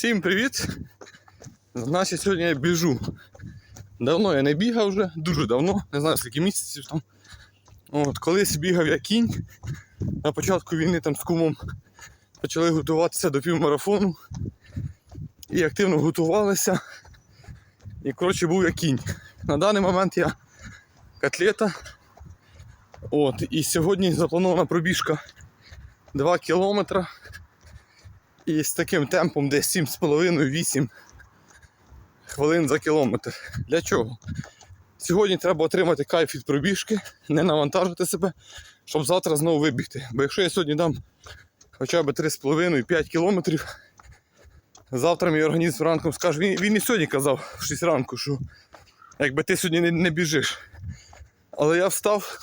Всім привіт! Значить, сьогодні я біжу. Давно я не бігав вже, дуже давно, не знаю скільки місяців там. От, колись бігав я кінь. На початку війни там з кумом почали готуватися до півмарафону. І активно готувалися. І коротше був я кінь. На даний момент я котлета. От, і сьогодні запланована пробіжка 2 кілометри. І з таким темпом десь 7,5-8 хвилин за кілометр. Для чого? Сьогодні треба отримати кайф від пробіжки, не навантажити себе, щоб завтра знову вибігти. Бо якщо я сьогодні дам хоча б 3,5-5 кілометрів, завтра мій організм ранком скаже, він, він і сьогодні казав в 6 ранку, що якби ти сьогодні не, не біжиш. Але я встав,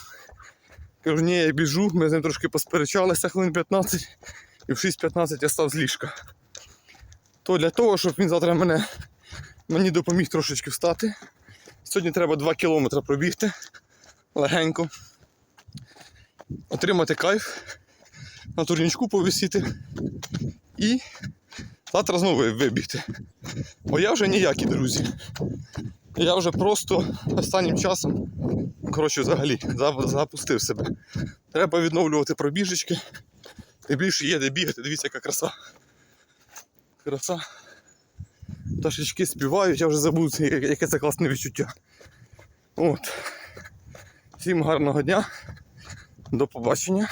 кажу, ні, я біжу, ми з ним трошки посперечалися хвилин 15 і в 6.15 я став з ліжка. То для того, щоб він завтра мене, мені допоміг трошечки встати. Сьогодні треба 2 кілометри пробігти легенько, отримати кайф, на турнічку повисіти і завтра знову вибігти. Бо я вже ніякі, друзі. Я вже просто останнім часом, коротше, взагалі, запустив себе. Треба відновлювати пробіжечки. Тим більше є бігати, дивіться, яка краса. Краса. Пташечки співають, я вже забув, яке це класне відчуття. От. Всім гарного дня. До побачення.